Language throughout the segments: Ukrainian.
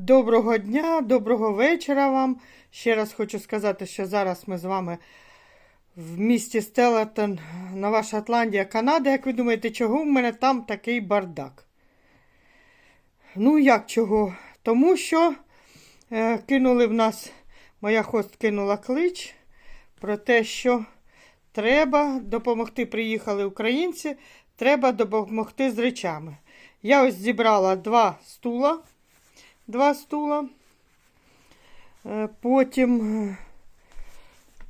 Доброго дня, доброго вечора вам. Ще раз хочу сказати, що зараз ми з вами в місті Стеллатон, Нова Шотландія, Канада. Як ви думаєте, чого в мене там такий бардак? Ну, як чого? Тому що е, кинули в нас, моя хост кинула клич про те, що треба допомогти. Приїхали українці, треба допомогти з речами. Я ось зібрала два стула. Два стула. Е, Потім е,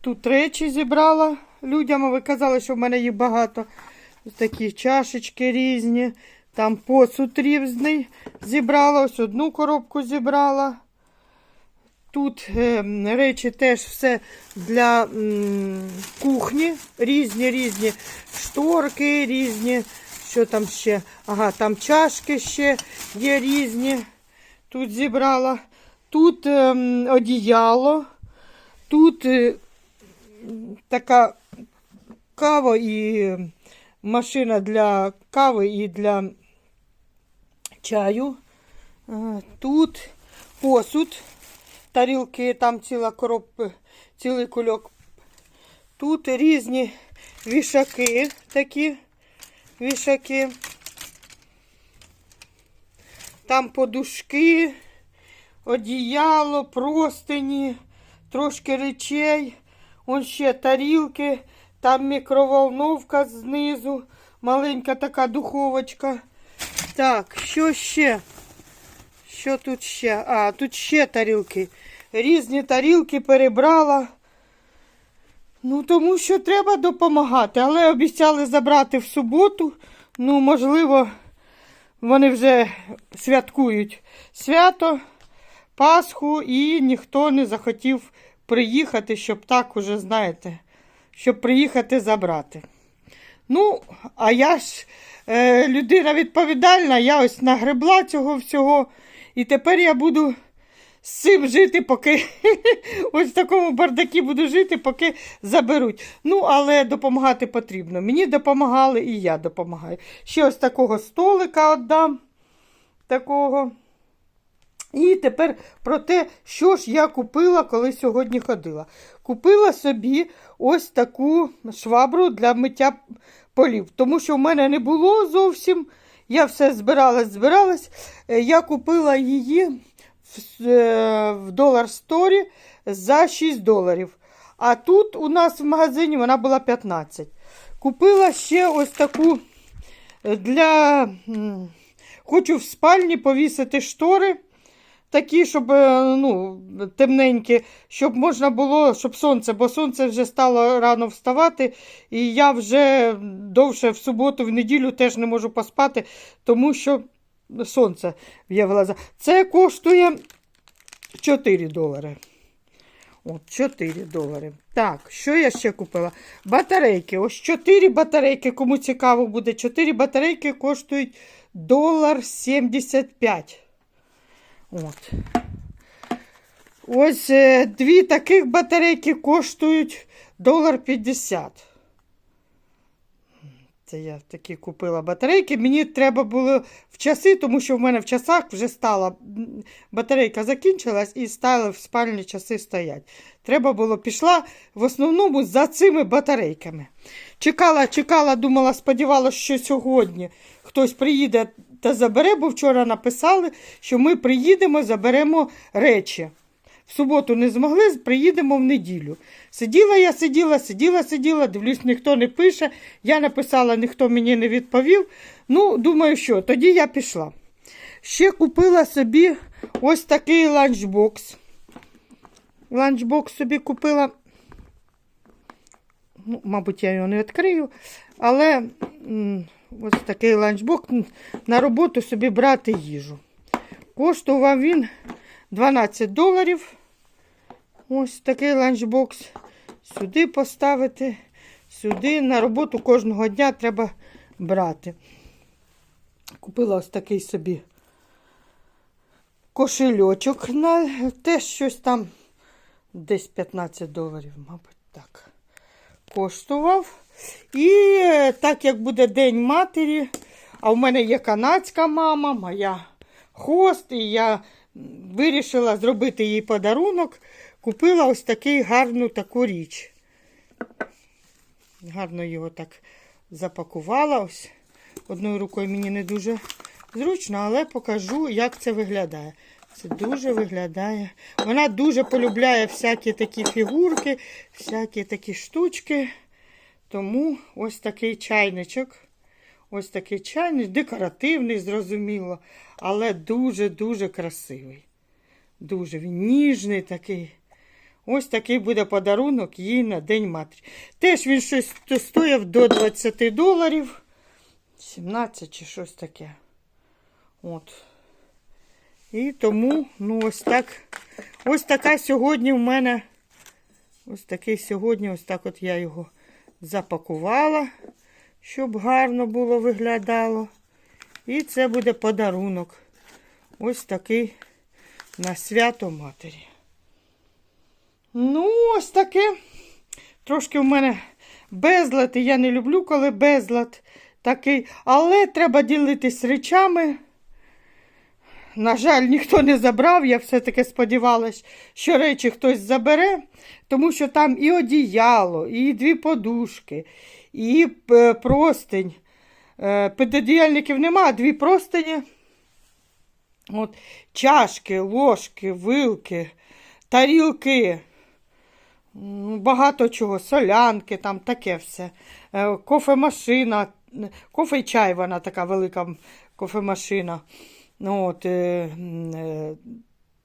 тут речі зібрала людям. Ви казали, що в мене їх багато. Ось такі чашечки різні. Там посуд різний зібрала. Ось одну коробку зібрала. Тут е, речі теж все для кухні. Різні різні шторки, різні. Що там ще? Ага, там чашки ще є різні. Тут зібрала. Тут ем, одіяло. Тут е, така кава і машина для кави і для чаю. Е, Тут посуд, тарілки, там ціла коробка, цілий кульок. Тут різні вішаки, такі вішаки. Там подушки, одіяло, простині, трошки речей. Он ще тарілки, там мікроволновка знизу, маленька така духовочка. Так, що ще? Що тут ще? А, тут ще тарілки. Різні тарілки перебрала. Ну, тому що треба допомагати. Але обіцяли забрати в суботу. Ну, можливо, вони вже святкують свято, Пасху, і ніхто не захотів приїхати, щоб так уже, знаєте, щоб приїхати забрати. Ну, а я ж е, людина відповідальна, я ось нагребла цього всього. І тепер я буду з цим жити, поки ось в такому бардакі буду жити, поки заберуть. Ну, але допомагати потрібно. Мені допомагали і я допомагаю. Ще ось такого столика віддам. Такого. І тепер про те, що ж я купила, коли сьогодні ходила. Купила собі ось таку швабру для миття полів, тому що в мене не було зовсім. Я все збиралась, збиралась. Е, Я купила її в, в Dollar Store за 6 доларів. А тут у нас в магазині вона була 15. Купила ще ось таку е, для. Хочу в спальні повісити штори. Такі, щоб е, ну, темненькі, щоб можна було, щоб сонце, бо сонце вже стало рано вставати, і я вже довше в суботу, в неділю теж не можу поспати, тому що сонце в глаза. Це коштує 4 долари. От, 4 долари. Так, що я ще купила? Батарейки. Ось 4 батарейки, кому цікаво буде. 4 батарейки коштують долар 75. От. Ось е, дві таких батарейки коштують долар 50. Це я такі купила батарейки. Мені треба було в часи, тому що в мене в часах вже стала батарейка закінчилась і стали в спальні часи стоять. Треба було пішла в основному за цими батарейками. Чекала, чекала, думала, сподівалася, що сьогодні хтось приїде та забере, бо вчора написали, що ми приїдемо, заберемо речі. В суботу не змогли, приїдемо в неділю. Сиділа я, сиділа, сиділа, сиділа, дивлюсь, ніхто не пише. Я написала, ніхто мені не відповів. Ну, думаю, що, тоді я пішла. Ще купила собі ось такий ланчбокс. Ланчбокс собі купила. Ну, мабуть, я його не відкрию, але ось такий ланчбокс на роботу собі брати їжу. Коштував він 12 доларів. Ось такий ланчбокс. Сюди поставити, сюди на роботу кожного дня треба брати. Купила ось такий собі кошельочок на теж щось там десь 15 доларів, мабуть, так. Коштував. І е, так як буде День матері, а в мене є канадська мама, моя хост, і я вирішила зробити їй подарунок. Купила ось такий гарну таку річ. Гарно його так запакувала. Ось. Одною рукою мені не дуже зручно, але покажу, як це виглядає. Це дуже виглядає. Вона дуже полюбляє всякі такі фігурки, всякі такі штучки. Тому ось такий чайничок. Ось такий чайник, декоративний, зрозуміло, але дуже-дуже красивий. Дуже він ніжний такий. Ось такий буде подарунок їй на День Матері. Теж він щось то- стоїв до 20 доларів. 17 чи щось таке. От. І тому, ну, ось так. Ось така сьогодні в мене. Ось такий сьогодні, ось так от я його запакувала, щоб гарно було виглядало. І це буде подарунок. Ось такий на свято матері. Ну, ось таке. Трошки в мене безлад, і я не люблю, коли безлад такий. Але треба ділитись речами. На жаль, ніхто не забрав. Я все-таки сподівалась, що речі хтось забере, тому що там і одіяло, і дві подушки, і е, простень. Е, Підодіяльників нема, дві простині. От, чашки, ложки, вилки, тарілки. Багато чого, солянки, там таке все. Е, Кофемашина, кофе чай, вона така велика кофемашина. Ну, от, е, е,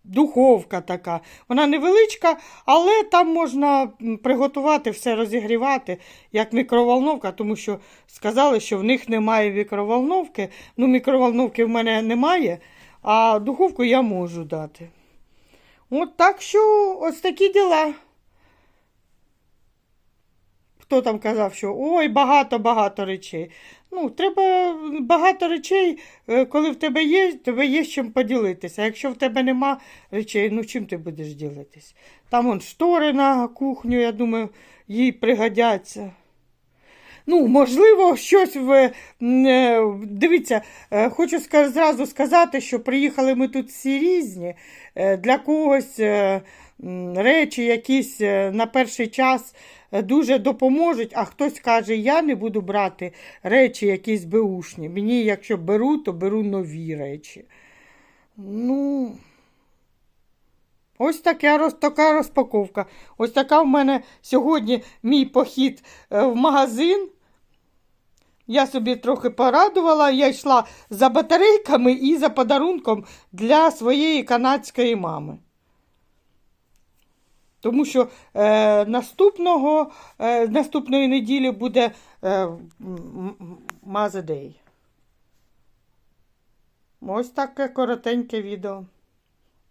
духовка така. Вона невеличка, але там можна приготувати все розігрівати, як мікроволновка, тому що сказали, що в них немає мікроволновки. Ну, мікроволновки в мене немає, а духовку я можу дати. От так що ось такі діла. Хто там казав, що ой, багато-багато речей. Ну, треба багато речей, е, коли в тебе є, тебе є з чим поділитися. А якщо в тебе нема речей, ну чим ти будеш ділитись? Там он штори на кухню, я думаю, їй пригодяться. Ну, можливо, щось в. е, Дивіться, е, хочу зразу сказати, що приїхали ми тут всі різні. Для когось речі якісь е, на перший час е, дуже допоможуть, а хтось каже, я не буду брати речі якісь беушні. Мені, якщо беру, то беру нові речі. Ну. Ось роз- така розпаковка. Ось така в мене сьогодні мій похід е, в магазин. Я собі трохи порадувала, я йшла за батарейками і за подарунком для своєї канадської мами. Тому що е, наступного, е, наступної неділі буде е, Mother Ось таке коротеньке відео.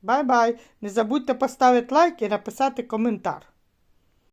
Бай-бай. Не забудьте поставити лайк і написати коментар.